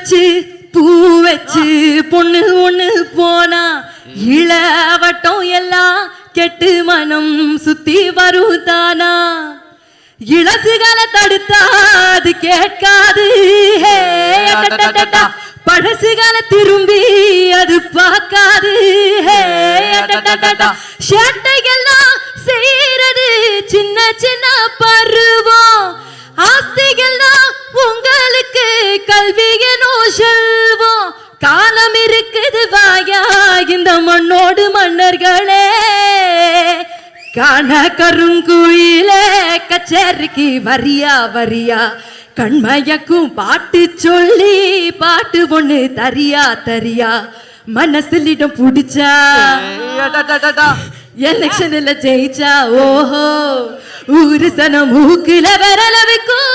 வச்சு பூ வச்சு பொண்ணு ஒண்ணு போனா இளவட்டம் எல்லாம் கெட்டு மனம் சுத்தி வருதானா இளசுகளை தடுத்தா அது கேட்காது. பழசுகளை திரும்பி அது பார்க்காது. ஹே, கல்வியனோ செல்வம் காலம் இருக்குது வாயா இந்த மண்ணோடு மன்னர்களே. காண கருங்குயிலே கச்சேரிக்கு வரியா வரியா. கண்மயக்கும் பாட்டு சொல்லி பாட்டு ஒண்ணு தரியா தரியா. மனசுலிடம் புடிச்சா எலெக்ஷன்ல ஜெயிச்சா ஓஹோ. ஊரு சனம் மூக்குல விரல வைக்கும்